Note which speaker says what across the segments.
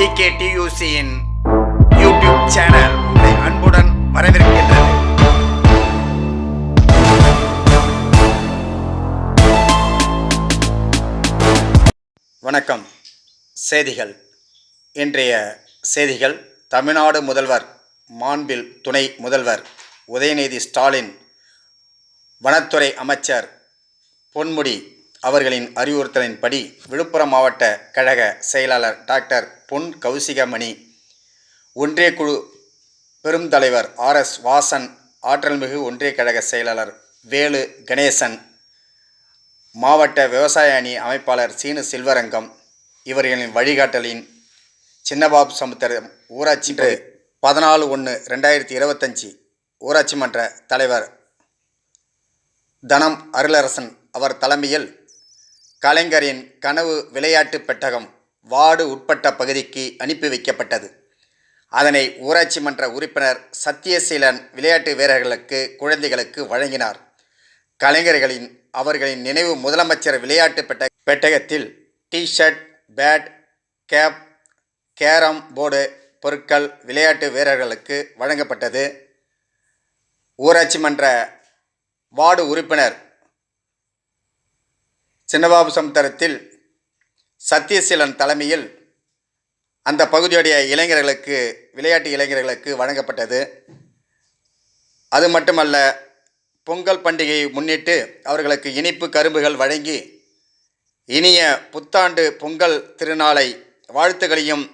Speaker 1: Decay YouTube channel உங்களை அன்புடன் வரவேற்கின்றது. வணக்கம். செய்திகள். இன்றைய செய்திகள். தமிழ்நாடு முதல்வர் மாண்பில் துணை முதல்வர் உதயநிதி ஸ்டாலின் வனத்துறை அமைச்சர் பொன்முடி அவர்களின் அறிவுறுத்தலின்படி விழுப்புரம் மாவட்ட கழக செயலாளர் டாக்டர் பொன் கௌசிகமணி ஒன்றிய குழு பெருந்தலைவர் ஆர்எஸ் வாசன் ஆற்றல்மிகு ஒன்றிய கழக செயலாளர் வேலு கணேசன் மாவட்ட விவசாய அணி அமைப்பாளர் சீனு செல்வரங்கம் இவர்களின் வழிகாட்டலின் சின்னபாபு சமுத்திரம் ஊராட்சி பதினாலு ஒன்று ரெண்டாயிரத்தி இருபத்தஞ்சி ஊராட்சி மன்ற தலைவர் தனம் அருளரசன் அவர் தலைமையில் கலைஞரின் கனவு விளையாட்டு பெட்டகம் வார்டு உட்பட்ட பகுதிக்கு அனுப்பி வைக்கப்பட்டது. அதனை ஊராட்சி மன்ற உறுப்பினர் சத்தியசீலன் விளையாட்டு வீரர்களுக்கு குழந்தைகளுக்கு வழங்கினார். கலைஞர்களின் அவர்களின் நினைவு முதலமைச்சர் விளையாட்டு பெட்ட பெட்டகத்தில் T shirt bat cap carrom board பொருட்கள் விளையாட்டு வீரர்களுக்கு வழங்கப்பட்டது. ஊராட்சி மன்ற வார்டு உறுப்பினர் சின்னபாபு சமுத்திரத்தில் சத்தியசீலன் தலைமையில் அந்த பகுதியுடைய இளைஞர்களுக்கு விளையாட்டு இளைஞர்களுக்கு வழங்கப்பட்டது. அது மட்டுமல்ல பொங்கல் பண்டிகையை முன்னிட்டு அவர்களுக்கு இனிப்பு கரும்புகள் வழங்கி இனிய புத்தாண்டு பொங்கல் திருநாளை வாழ்த்துக்களையும்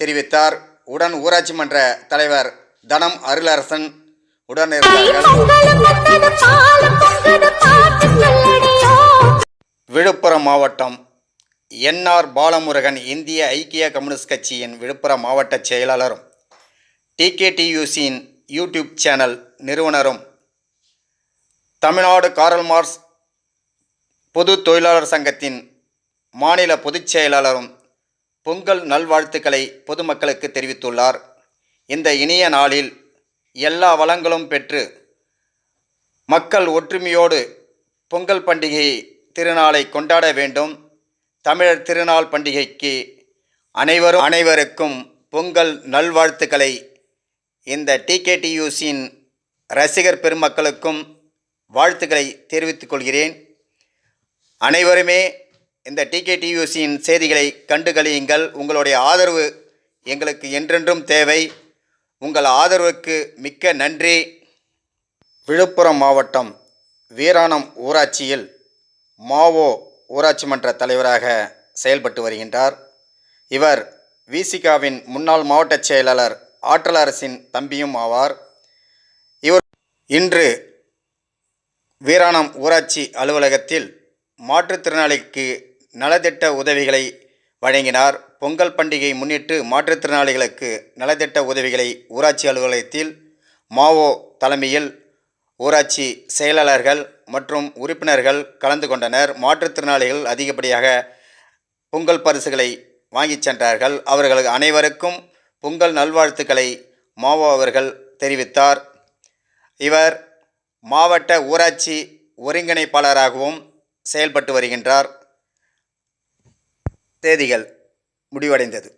Speaker 1: தெரிவித்தார். உடன் ஊராட்சி மன்ற தலைவர் தனம் அருளரசன் உடன் இருந்தார்கள் விழுப்புரம் மாவட்டம் என்ஆர் பாலமுருகன் இந்திய ஐக்கிய கம்யூனிஸ்ட் கட்சியின் விழுப்புரம் மாவட்ட செயலாளரும் டிகேடியூசியின் யூடியூப் சேனல் நிறுவனரும் தமிழ்நாடு காரல் மார்ஸ் பொது தொழிலாளர் சங்கத்தின் மாநில பொதுச் செயலாளரும் பொங்கல் நல்வாழ்த்துக்களை பொதுமக்களுக்கு தெரிவித்துள்ளார். இந்த இனிய நாளில் எல்லா வளங்களும் பெற்று மக்கள் ஒற்றுமையோடு பொங்கல் பண்டிகை திருநாளை கொண்டாட வேண்டும். தமிழர் திருநாள் பண்டிகைக்கு அனைவரும் அனைவருக்கும் பொங்கல் நல்வாழ்த்துக்களை. இந்த டிகேடியூசியின் ரசிகர் பெருமக்களுக்கும் வாழ்த்துக்களை தெரிவித்துக் கொள்கிறேன். அனைவருமே இந்த டிகேடியூசியின் செய்திகளை கண்டுகளியுங்கள். உங்களுடைய ஆதரவு எங்களுக்கு என்றென்றும் தேவை. உங்கள் ஆதரவுக்கு மிக்க நன்றி. விழுப்புரம் மாவட்டம் வீராணம் ஊராட்சியில் மாவோ ஊராட்சி மன்ற தலைவராக செயல்பட்டு வருகின்றார். இவர் விசிகாவின் முன்னாள் மாவட்ட செயலாளர் ஆற்றல் அரசின் தம்பியும் ஆவார். இவர் இன்று வீராணம் ஊராட்சி அலுவலகத்தில் மாற்றுத்திறனாளிக்கு நலத்திட்ட உதவிகளை வழங்கினார். பொங்கல் பண்டிகை முன்னிட்டு மாற்றுத்திறனாளிகளுக்கு நலத்திட்ட உதவிகளை ஊராட்சி அலுவலகத்தில் மாவோ தலைமையில் ஊராட்சி செயலாளர்கள் மற்றும் உறுப்பினர்கள் கலந்து கொண்டனர். மாற்றுத்திறனாளிகள் அதிகப்படியாக பொங்கல் பரிசுகளை வாங்கிச் சென்றார்கள். அவர்கள் அனைவருக்கும் பொங்கல் நல்வாழ்த்துக்களை மாவோ அவர்கள் தெரிவித்தார். இவர் மாவட்ட ஊராட்சி ஒருங்கிணைப்பாளராகவும் செயல்பட்டு வருகின்றார். தேதிகள் முடிவடைந்தது.